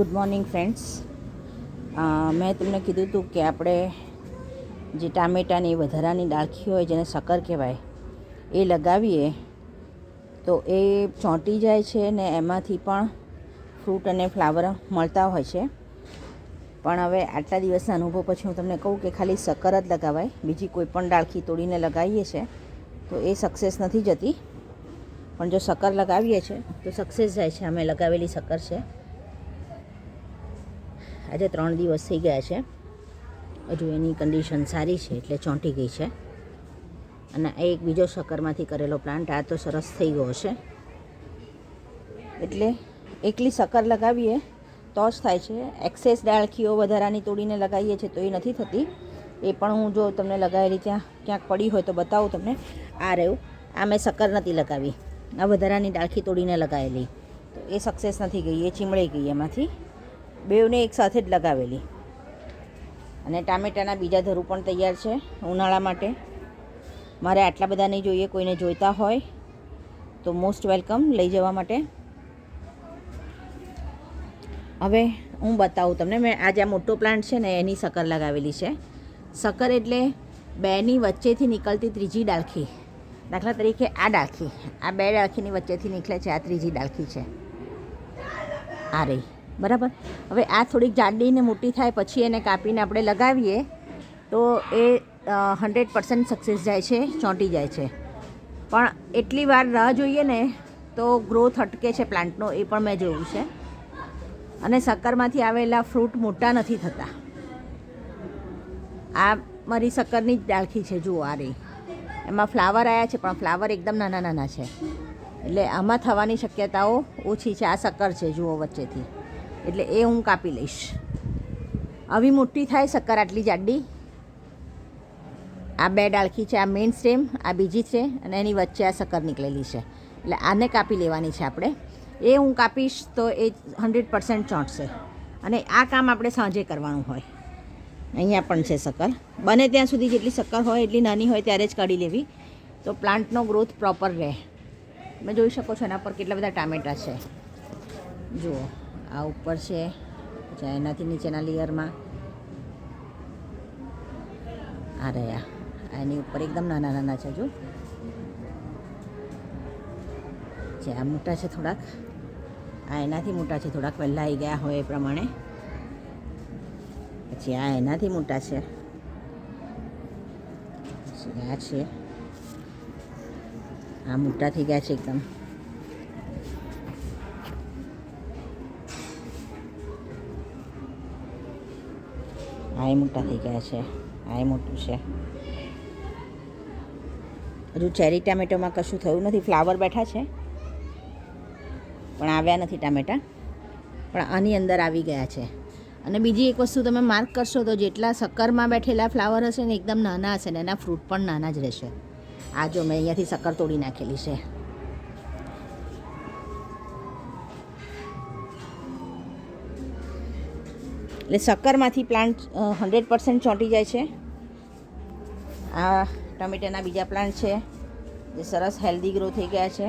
Good morning friends. મેં તમને કીધું હતું કે આપણે જે ટામેટાની વધારાની ડાળખી હોય જેને શક્કર કહેવાય, એ લગાવીએ તો એ ચોંટી જાય છે ને એમાંથી પણ ફ્રૂટ અને ફ્લાવર મળતા હોય છે. પણ હવે આટલા દિવસના અનુભવ પછી હું તમને કહું કે ખાલી શક્કર જ લગાવાય, બીજી કોઈ પણ ડાળખી તોડીને લગાવીએ છીએ તો એ સક્સેસ નથી જતી. પણ જો શક્કર લગાવીએ છીએ તો સક્સેસ જાય છે. અમે લગાવેલી શક્કર છે. આજે ત્રણ દિવસ થઈ ગયા છે. હજુ એની કન્ડિશન સારી છે એટલે ચોંટી ગઈ છે. અને આ એક બીજો શક્કરમાંથી કરેલો પ્લાન્ટ આ તો સરસ થઈ ગયો છે. એટલે એકલી શક્કર લગાવીએ તો જ થાય છે. એક્સેસ ડાળખીઓ વધારાની તોડીને લગાવીએ છીએ તો એ નથી થતી. એ પણ હું જો તમને લગાવેલી ત્યાં ક્યાંક પડી હોય તો બતાવું તમને. આ રહ્યું. આ મેં શક્કર નથી લગાવી. આ વધારાની ડાળખી તોડીને લગાવેલી. તો એ સક્સેસ નથી ગઈ. એ ચીમળી ગઈ એમાંથી. બેવને એક સાથે જ લગાવેલી. અને ટામેટાના બીજા ધરું પણ તૈયાર છે ઉનાળા માટે. મારે આટલા બધા નહીં જોઈએ, કોઈને જોઈતા હોય તો મોસ્ટ વેલકમ લઈ જવા માટે. હવે હું બતાવું તમને, મેં આ આ મોટો પ્લાન્ટ છે ને, એની સકર લગાવેલી છે. સકર એટલે બેની વચ્ચેથી નીકળતી ત્રીજી ડાળખી. દાખલા તરીકે આ ડાળખી, આ બે ડાળખીની વચ્ચેથી નીકળે છે, આ ત્રીજી ડાળખી છે. આ રહી. બરાબર? હવે આ થોડીક જાડીને મોટી થાય, પછી એને કાપીને આપણે લગાવીએ, તો એ હંડ્રેડ પર્સન્ટ સક્સેસ જાય છે, ચોંટી જાય છે. પણ એટલી વાર રાહ જોઈએ ને, તો ગ્રોથ અટકે છે પ્લાન્ટનો, એ પણ મેં જોયું છે. અને શક્કરમાંથી આવેલા ફ્રૂટ મોટા નથી થતા. આ મારી શક્કરની જ ડાળખી છે, જુઓ આ રહી. એમાં ફ્લાવર આવ્યા છે, પણ ફ્લાવર એકદમ નાના નાના છે. એટલે આમાં થવાની શક્યતાઓ ઓછી છે, આ શક્કર છે, જુઓ વચ્ચેથી. એટલે એ હું કાપી લઈશ. આવી મોટી થાય શક્કર આટલી જાડી. આ બે ડાળખી છે, આ મેઇન સ્ટેમ આ બીજી છે અને એની વચ્ચે આ શક્કર નીકળેલી છે. એટલે આને કાપી લેવાની છે આપણે. એ હું કાપીશ તો એ હંડ્રેડ પર્સન્ટ ચોંટશે. અને આ કામ આપણે સાંજે કરવાનું હોય. અહીંયા પણ છે શક્કર. બને ત્યાં સુધી જેટલી શક્કર હોય, એટલી નાની હોય ત્યારે જ કાઢી લેવી. તો પ્લાન્ટનો ગ્રોથ પ્રોપર રહે. તમે જોઈ શકો છો એના પર કેટલા બધા ટામેટા છે. જુઓ. આ ઉપર છે. પછી એનાથી નીચેના લેયરમાં. આ રહ્યા. એની ઉપર એકદમ નાના નાના છે જો. જે આ મોટા છે થોડાક. આ એનાથી મોટા છે થોડાક, વહેલા આવી ગયા હોય એ પ્રમાણે. પછી આ એનાથી મોટા છે. પછી આ છે. આ મોટા થઈ ગયા છે એકદમ. આ મોટા થઈ ગયા છે. આ મોટું છે. હજુ ચેરી ટામેટોમાં કશું થયું નથી. ફ્લાવર બેઠા છે. પણ આવ્યા નથી ટામેટા. પણ આની અંદર આવી ગયા છે. અને બીજી એક વસ્તુ તમે માર્ક કરશો તો જેટલા શક્કરમાં બેઠેલા ફ્લાવર હશે ને, એકદમ નાના હશે ને, એના ફ્રૂટ પણ નાના જ રહેશે. આ જો મેં અહીંયાથી શક્કર તોડી નાખેલી છે. એટલે શક્કરમાંથી પ્લાન્ટ હંડ્રેડ પર્સન્ટ ચોંટી જાય છે. આ ટમેટાના બીજા પ્લાન્ટ છે. જે સરસ હેલ્ધી ગ્રો થઈ ગયા છે.